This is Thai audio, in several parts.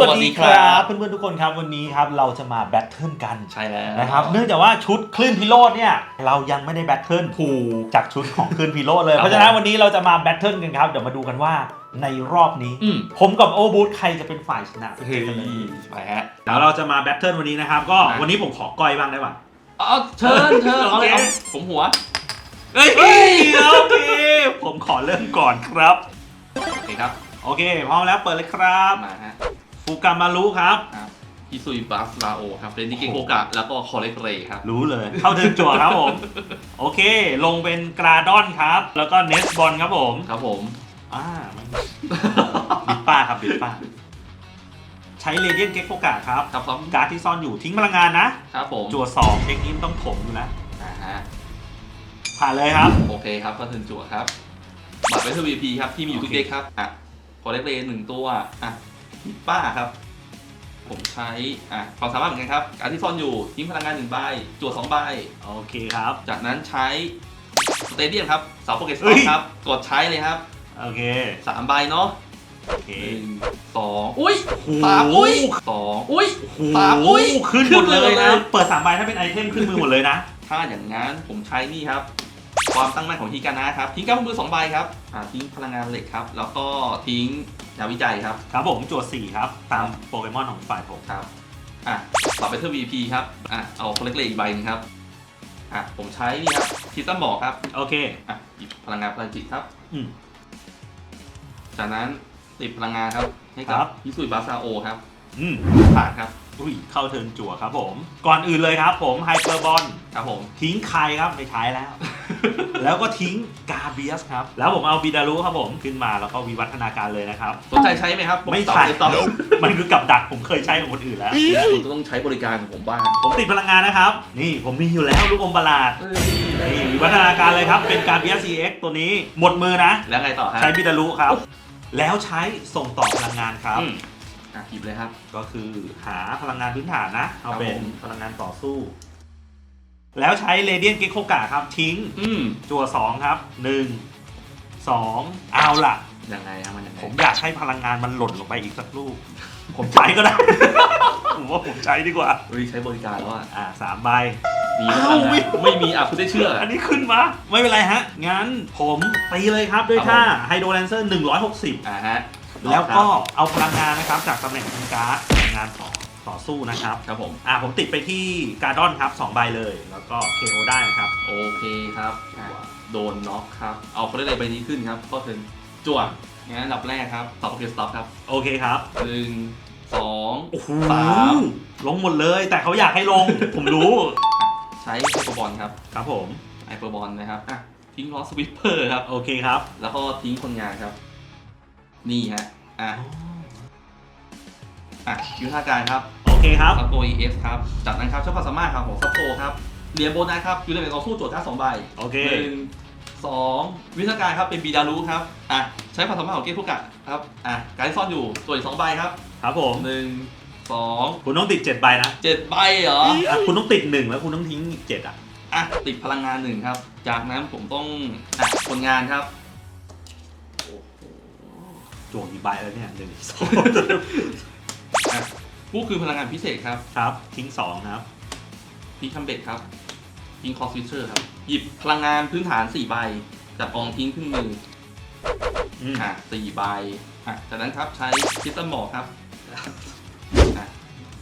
สวัสดีครับเพื่อนๆทุกคนครับวันนี้ครับเราจะมาแบทเทิลกันใช่แล้วนะครับเนื่องจากว่าชุดคลื่นพิโรธเนี่ยเรายังไม่ได้แบทเทิลถูกจากชุดของคลื่นพิโรธเลยครับเพราะฉะนั้นวันนี้เราจะมาแบทเทิลกันครับเดี๋ยวมาดูกันว่าในรอบนี้อืมผมกับโอบูธใครจะเป็นฝ่ายชนะเฮ้ยไปฮะเดี๋ยวเราจะมาแบทเทิลวันนี้นะครับก็อะวันนี้ผมขอก้อยบ้างได้ป่ะเอาเชิญเชิญเอาเลยโอเคเอาผมหัวเฮ้ยโอเคผมขอเริ่มก่อนครับโอเคครับโอเคพร้อมแล้วเปิดเลยครับมาฮะ ฟูกามารุครับครับ อิซุยบัสลาโอครับเรนนิเกโกกะแล้วก็คอเลกเรครับรู้เลย เข้าเทิร์นจั่วครับผม โอเค ลงเป็นกราดอนครับ แล้วก็เนสบอลครับผม ครับผม อ่ามันบิดป้าครับบิดป้า ใช้เรเดียนเก็กโฟกาครับครับซ้อมการ์ดที่ซ่อนอยู่ทิ้งพลังงานนะ ครับผมจั่วสองเด็กนี้มันต้องถมอยู่นะอ่าฮะผ่านเลยครับ โอเคครับก็ถึงจั่วครับบัตรเวทวีพีครับที่มีอยู่ทุกโอเคเด็กครับอะคอเลกเรหนึ่งตัวอะ ป้าครับ ผมใช้อะความสามารถเหมือนกันครับ การที่ซ่อนอยู่ทิ้งพลังงานหนึ่งใบจั่วสองใบ โอเคครับ จากนั้นใช้สเตเดียมครับเสาโปเกสเฮ้ตอย ครับกดใช้เลยครับโอเคสามใบเนาะโอเค หนึ่งสองอุ้ยโอ้โหสามอุ้ยสองอุ้ยโอ้โหสามอุ้ยขึ้นหมดเลยขึ้นนะเลย เปิดสามใบถ้าเป็นไอเทมขึ้นมือหมดเลยนะ ถ้าอย่างนั้นผมใช้นี่ครับ ความตั้งมั่นของฮีกานะครับ ทิ้งก้ามมือสองใบครับอ่าทิ้งพลังงานเหล็กครับ แล้วก็ทิ้งยาวิจัยครับ ครับผมจั่วสี่ครับ ตามโปเกมอนของฝ่ายผมครับอะต่อไปเทอร์ VP ครับอะเอาคอลเลกเลอีกใบหนึงครับอะผมใช้นี่ครับคิสตันบอกครับโอเคอะหยิบพลังงานพลังจิตครับอืมจากนั้นติดพลังงานครับให้กัครับบฮิสุยบาซาโอครับอืมผ่านครับอุ้ยเข้าเทิร์นจั่วครับผม ก่อนอื่นเลยครับผมไฮเปอร์บอลครับผมทิ้งใครครับไม่ใช้แล้ว แล้วก็ทิ้งกาเบียสครับ แล้วผมเอาบิดารุครับผมขึ้นมาแล้วก็วิวัฒนาการเลยนะครับ สนใจใช้ไหมครับไม่ใช่ตอบมันคือกับดักผมเคยใช้ของคนอื่นแล้ว คุณก็ต้องใช้บริการของผมบ้างผมติดพลังงานนะครับ นี่ผมมีอยู่แล้วลูกอมประหลาดเอ้ยนี่วิวัฒนาการเลยครับ เป็นกาเบียส CX ตัวนี้หมดมือนะ แล้วไงต่อฮะใช้บิดารุครับ แล้วใช้ส่งต่อพลังงานครับ อืมอะหยิบเลยครับ ก็คือหาพลังงานพื้นฐานนะ เอาเป็นผมพลังงานต่อสู้ แล้วใช้เรเดียนเก c โคกะครับ ทิ้งอืมจั่วสองครับหนึ่งสองเอาล่ะ ยังไงครับมันยังไงผมอยากให้พลังงานมันหล่นลงไปอีกสักลูก ผมใช้ก็ได้ ผมว่าผมใช้ดีกว่าเฮ้ยใช้บริการแล้วอะอ่าสามใบ มีอ้าวพลังงานไม่มีอะคุณได้เชื่ออันนี้ขึ้นมาไม่เป็นไรฮะ งั้นผมตีเลยครับด้วยครับท่าผมไฮโดรแลนเซอร์160 อ่าฮะแล้วก็เอาพลังงานนะครับจากตำแหน่งทางการ์ดพลังงานต่อ ต่อสู้นะครับ ครับผม อ่าผมติดไปที่การ์ดอนครับ2ใบเลย แล้วก็ KO ได้นะครับ โอเคครับ อะ โดนน็อกครับ เอาเขาได้เลยใบนี้ขึ้นครับ ก็ถึงจวดงั้นอันดับแรกครับสอบเกสต็อปครับโอเคครับหนึ่งสองโอ้โหสามลงหมดเลย แต่เขาอยากให้ลง ผมรู้ใช้ไฮเปอร์บอลครับครับผมไฮเปอร์บอลนะครับอะทิ้งลอสวิปเปอร์ครับ โอเคครับแล้วก็ทิ้งคนงานครับ นี่ฮะอะ อะยุทธการครับโอเคครับซับโต EX ครับ จากนั้นครับใช้ความสามารถครับของซับโตครับ เหรียญโบนัสครับอยู่ในเหรียญต่อสู้โจทย์การดสองใบโอเคหนึ่งสองวิทยาการครับเป็นบีดารุครับอะใช้ความสามารถของเกฟุกะครับอะการที่ซ่อนอยู่ตัวอีกสองใบครับครับผมหนึ่งสองคุณต้องติด 7 ใบนะเจ็ดใบเหรออะคุณต้องติด 1 แล้วคุณต้องทิ้งอีก7อะอะติดพลังงานหนึ่งครับ จากนั้นผมต้องอะคนงานครับจวงกี่ใบแล้วเนี่ยหนึ่งสองอะ ผู้คือพลังงานพิเศษครับครับทิ้งสองครับพีคัมเบกครับยิงคอสวิชเชอร์ครับหยิบพลังงานพื้นฐานสี่ใบจากกองทิ้งขึ้นมืออืมอะสี่ใบอะจากนั้นครับใช้คิสตันบอกครับอะ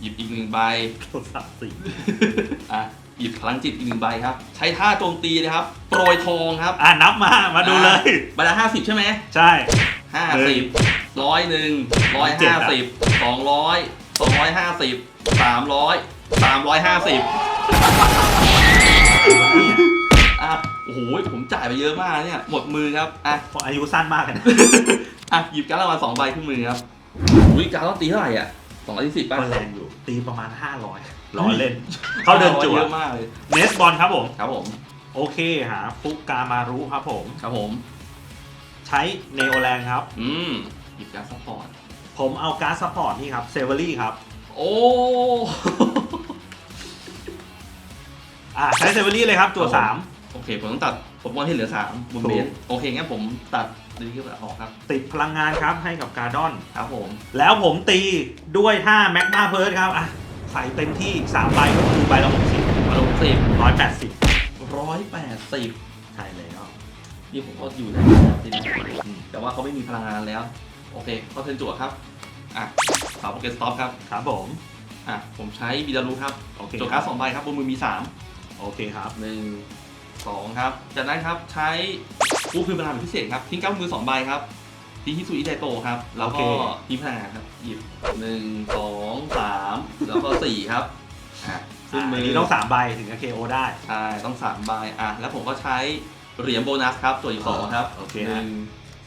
หยิบอีกหนึ่งใบ โทรศัพท์สี่อะหยิบพลังจิตอีกหนึ่งใบครับ ใช้ท่าโจมตีเลยครับ โปรยทองครับอะนับมามาดูเลย ใบละห้าสิบใช่ไหมใช่ ห้าหนึ่สิบงร้อยหนึ่งร้อยเจ็ดห้าอะสิบสองร้อย สองร้อยห้าสิบสามร้อยสามร้อยห้าสิบอะโอ้โหผมจ่ายไปเยอะมากเนี่ย หมดมือครับอะเพราะอายุสั้นมากเลยนะอะหยิบการดรางวัลสองใบขึ้นมือครับอุ้ยการดต้องตีเท่าไหร่อะสองร้อยยี่สิบป่ะก็แรงอยู่ ตีประมาณ500ล้อเล่น เขาเดินจั่วเยอะมากเลยเนสบอลครับผมครับผม โอเคหาฟุกกามารุครับผมครับผม ใช้เนโอแลนครับ อืมหยิบการดซัพพอร์ต ผมเอาการ์ดซัพพอร์ตนี่ครับเซเวอรี่ครับ โอ้ อ่าใช้เซเวอรี่เลยครับจั่วสาม โอเคเค ผมต้องตัด ผมวอนให้เหลือสามบนเบถูสกโอเคงั้นผมตัดดีที่ออกครับ ติดพลังงานครับให้กับการ์ดอน ครับผม แล้วผมตีด้วยท่าแม็กมาเพิร์ดครับ อะ ใส่เต็มที่3ใบก็คือใบละ60มาลงสิบ180 ร้อยแปดสิบใช่แล้ว นี่ผมก็อยู่ได้สิแต่ว่าเขาไม่มีพลังงานแล้ว โอเคเขาเทิร์นจั่วครับ อะสาวโปเกสต็อปครับ ครับผม อะ ผมใช้บิดารูครับโอเคจั่วการ์ดสองใบครับบนมือมีสามโอเคครับ หนึ่งสองครับ จากนั้นครับใช้กู้คืนพลังแบบพิเศษครับ ทิ้งก้ามือสองใบครับ ทิ้งฮิสุอิไดโตะครับ แล้วก็ทิ้งพลังงานครับ หยิบหนึ่งสองสามแล้วก็สี่ครับ อะซึ่งอะมือันอนี้ต้อง3ใบถึงจะ KO ได้ ใช่ต้องสามใบ อะ แล้วผมก็ใช้เหรียญโบนัสครับ ตัวอีกสองครับโอเคหฮะ นึ่ง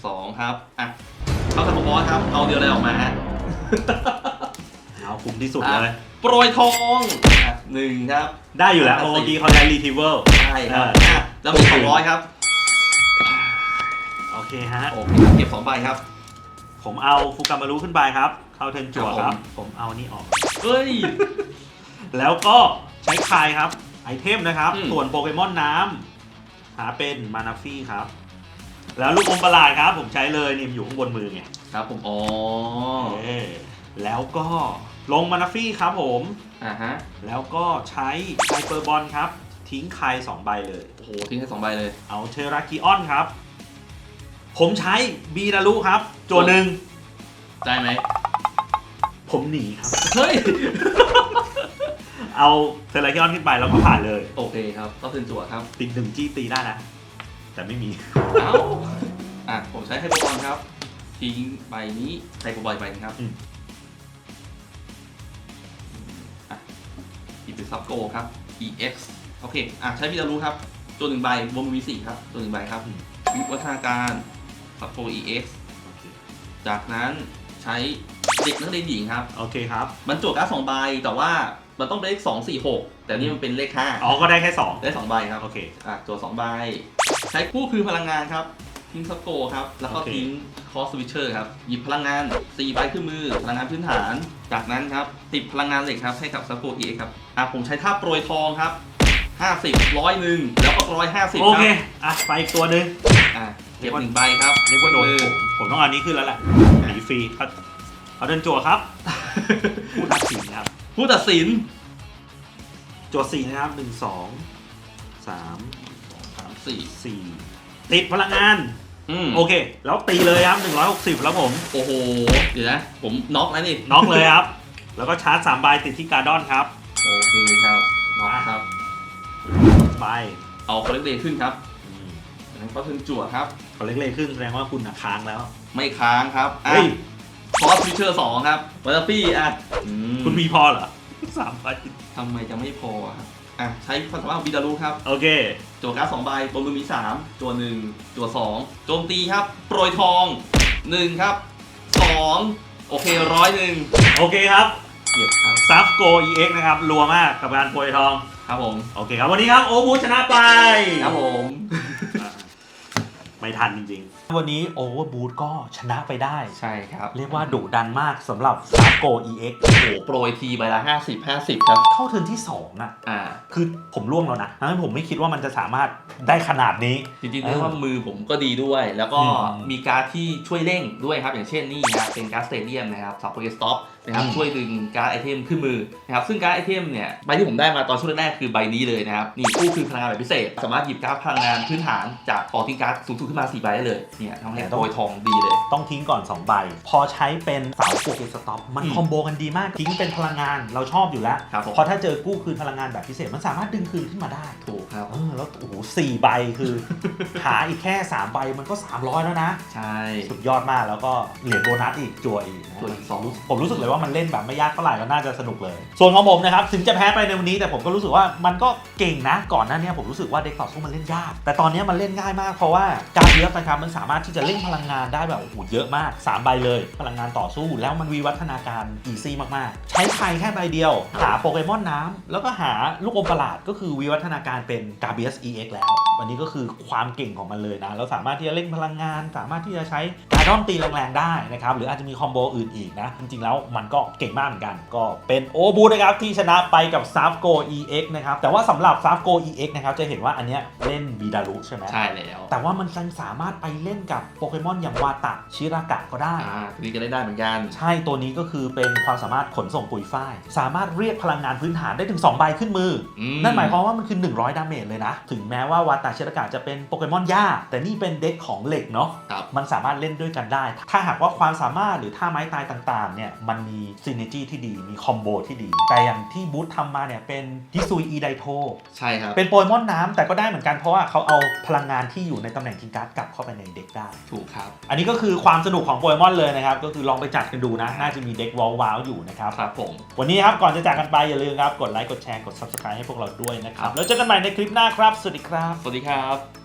สองครับ อะ เข้าทางบอสครับ เอาเดียวอะไรออกมาฮะ เอาคุ้มที่สุดเลย โปรยทองอะหนึ่งครับ ได้อยู่แล้วโอกี้เขาใช้รีทิเวอร์ ใช่ครับเอออะแล้วมีสองร้อยครับ โอเคฮะ โอเคครับเก็บสองใบครับ ผมเอาฟูกามารุขึ้นไปครับ เข้าเทิร์นจั่วครับครับผมเอานี่ออก เฮ้ย แล้วก็ใช้คายครับ ไอเทมนะครับ อืมส่วนโปเกมอนน้ำหาเป็นมานาฟี่ครับ แล้วลูกอมประหลาดครับ ผมใช้เลยนี่มันอยู่ข้างบนมือไงครับผมอ๋อเออแล้วก็ลงมานาฟี่ครับผม อ่าฮะแล้วก็ใช้ไฮเปอร์บอลครับ ทิ้งคายสองใบเลย โอ้โหทิ้งแค่สองใบเลย เอาเทราคิออนครับ ผมใช้บีนารุครับโจวหนึ่งได้ไหมผมหนีครับ เฮ้ย เอาเทราคิออนขึ้นไปแล้วก็ผ่านเลย โอเคครับ ก็เป็นจั่วครับ ติดหนึ่งจี้ตีได้นะ แต่ไม่มี เอ้าอะผมใช้ไฮโปรบอลครับ ทิ้งใบนี้ไฮโปรบอลใบหนึงครับอืม อะอีกเป็นซับโกครับ EX โอเค อะใช้พิจารู้ครับ ตัวหนึ่งใบบนมือมีสี่ครับ ตัวหนึ่งใบครับวิวัฒนาการซับโก EX จากนั้นใช้เด็กนักเรียนหญิงครับ โอเคครับมันจั่วการ์ดสองใบแต่ว่า มันต้องเป็นเลขสองสี่หกแต่นี่มันเป็นเลขห้าอ๋อก็ได้แค่สองได้สองใบครับ โอเค อะตัวสองใบ ใช้คู่คือพลังงานครับ ทิ้งซับโกครับ แล้วก็โอเค ทิ้งคอสวิชเชอร์ครับ หยิบพลังงาน4ใบขึ้นมือ พลังงานพื้นฐาน จากนั้นครับ ติดพลังงานเหล็กครับ ให้กับซับโกเอครับ อะผมใช้ท่าโปรยทองครับ 50ร้อยหนึ่งแล้วก็ร้อยห้าสิบโอคเครับอะ ไปอีกตัวหนึ่งอะเก็บหนึ่งใบครับเรียกว่าโดนมือผมผมต้องเอาอันนี้ขึ้นแล้วแหละหนีฟรีเขาเขาเดินจั่วครับผู้ตัดสินนะครับ ผู้ตัดสินจั่วสี่นะครับหนึ่งสองสามสามสี่สี่ติดพลังงาน อืมโอเค แล้วตีเลยครับหนึ่งร้อยหกสิบแล้วผม โอ้โห เดี๋ยวนะ ผมน็อกแล้วนี่น็อกเลยครับ แล้วก็ชาร์จสามใบติดที่การ์ดอนครับ โอเคครับน็อกครับใบเอาคอลเลกเดย์ขึ้นครับอืมจากนั้นก็ถึงจั่วครับเขาเล็กๆขึ้นแสดงว่าคุณน่ะค้างแล้ว ไม่ค้างครับอะเฮ้ย คอสวิชเชอร์สองครับวัตฟี่อะอืคุณมีพอเหรอสามใบทำไมจะไม่พออะครับอะใช้ความสามารถของบิดารูครับ โอเค จั่วการ์ดสองใบบนมือมีสามจั่วหนึ่งจั่วสองโจมตีครับ โปรยทองหนึ่งครับสองโอเคร้อยหนึ่งโอเคครับเก็บครับ ซับโก EX นะครับ รัวมากกับการโปรยทอง ครับผม โอเคครับ วันนี้ครับ โอบูชนะไป ครับผมไม่ ทันจริงๆ วันนี้โอเวอร์บูทก็ชนะไปได้ ใช่ครับ เรียกว่าดุดันมากสำหรับซับโก EX โอ้โหโปรยทีใบละห้าสิบห้าสิบครับ เข้าเทิร์นที่ 2 อะ อ่า คือผมร่วงแล้วนะนั้นผมไม่คิดว่ามันจะสามารถได้ขนาดนี้ จริงๆเออเรียกว่ามือผมก็ดีด้วย แล้วก็อืมมีการดที่ช่วยเร่งด้วยครับ อย่างเช่นนี่นะเป็นการ์ดสเตเดียมนะครับซับโปรเกสต็อปนะครับอืมช่วยดึงการ์ดไอเทมขึ้นมือนะครับซึ่งการ์ดไอเทมเนี่ยใบที่ผมได้มาตอนช่วงแรกๆคือใบนี้เลยนะครับนี่กู้คือพลังงานแบบพิเศษ สามารถหยิบการ์ดพลังงานพื้นฐานจากออกทิ้งการ์ดสูงสุดขึ้นมา4ใบได้เลยเนี่ยทำให้โปรยทองดีเลย ต้องทิ้งก่อน 2 ใบ พอใช้เป็นเสาโปเกสต็อปมันอืมคอมโบกันดีมาก ทิ้งเป็นพลังงานเราชอบอยู่แล้ว ครับผม พอถ้าเจอกู้คืนพลังงานแบบพิเศษมันสามารถดึงคืนขึ้นมาได้ถูกครับ เออแล้วโอ้โหสี่ใบคือ หาอีกแค่ 3 ใบมันก็ 300 แล้วนะ ใช่ สุดยอดมากแล้วก็เหรียญโบนัสอีกจั่วอีกนะจั่วอีกสอง ผมรู้สึกเลยว่ามันเล่นแบบไม่ยากเท่าไหร่แล้วน่าจะสนุกเลย ส่วนของผมนะครับ ถึงจะแพ้ไปในวันนี้แต่ผมก็รู้สึกว่ามันก็เก่งนะ ก่อนหน้านี้ผมรู้สึกว่าเด็กต่อสู้มันเล่นยาก แต่ตอนนี้มันเล่นง่ายมากเพราะว่าการเยอะนะครับมันสามารถที่จะเล่นพลังงานได้แบบโอ้โหเยอะมาก 3 ใบเลย พลังงานต่อสู้ แล้วมันวิวัฒนาการอีซี่มากๆ ใช้ไทยแค่ใบเดียว หาโปเกมอนน้ำแล้วก็หาลูกอมประหลาดก็คือวิวัฒนาการเป็นกาเบียส EX แล้ว วันนี้ก็คือความเก่งของมันเลยนะแล้วสามารถที่จะเล่นพลังงาน สามารถที่จะใช้การดอนตีแรงๆได้นะครับหรืออาจจะมีคอมโบอื่นอีกนะจริงๆแล้วมันมันก็เก่งมากเหมือนกัน ก็เป็นโอบูนะครับที่ชนะไปกับ s a f g o EX นะครับแต่ว่าสำหรับ s a f g o EX นะครับจะเห็นว่าอันเนี้ยเล่นบีดารุใช่ไหมใช่แล้วแต่ว่ามันยังสามารถไปเล่นกับโปเกมอนอย่างวาตะชิรากะก็ได้ อ่าตัวนี้ก็ได้ได้เหมือนกัน ใช่ตัวนี้ก็คือเป็นความสามารถขนส่งปุ๋ยฝ้าย สามารถเรียกพลังงานพื้นฐานได้ถึง 2 ใบขึ้นมือออืมนั่นหมายความว่ามันคือ 100 ดาเมจเลยนะ ถึงแม้ว่าวาตาชิรากะจะเป็นโปเกมอนหญ้า แต่นี่เป็นเด็กของเหล็กเนาะครับมันสามารถเล่นด้วยกันได้ ถ้าหากว่าความสามารถหรือท่าไม้ตายต่างๆเนี่ยมันมีซินเนจีที่ดีมีคอมโบที่ดี แต่อย่างที่บูธทำมาเนี่ยเป็นฮิซุยอีไดโท ใช่ครับ เป็นโปเกมอนน้ำแต่ก็ได้เหมือนกันเพราะว่าเขาเอาพลังงานที่อยู่ในตำแหน่งทิงการ์ดกลับเข้าไปในเด็กได้ ถูกครับ อันนี้ก็คือความสนุกของโปเกมอนเลยนะครับ ก็คือลองไปจัดกันดูนะ น่าจะมีเด็กว้าวๆอยู่นะครับ ครับผม วันนี้ครับก่อนจะจากกันไปอย่าลืมครับ กดไลค์ กดแชร์ กด subscribe ให้พวกเราด้วยนะครัครับบแล้วเจอกันใหม่ในคลิปหน้าครับ สวัสดีครับ สวัสดีครับ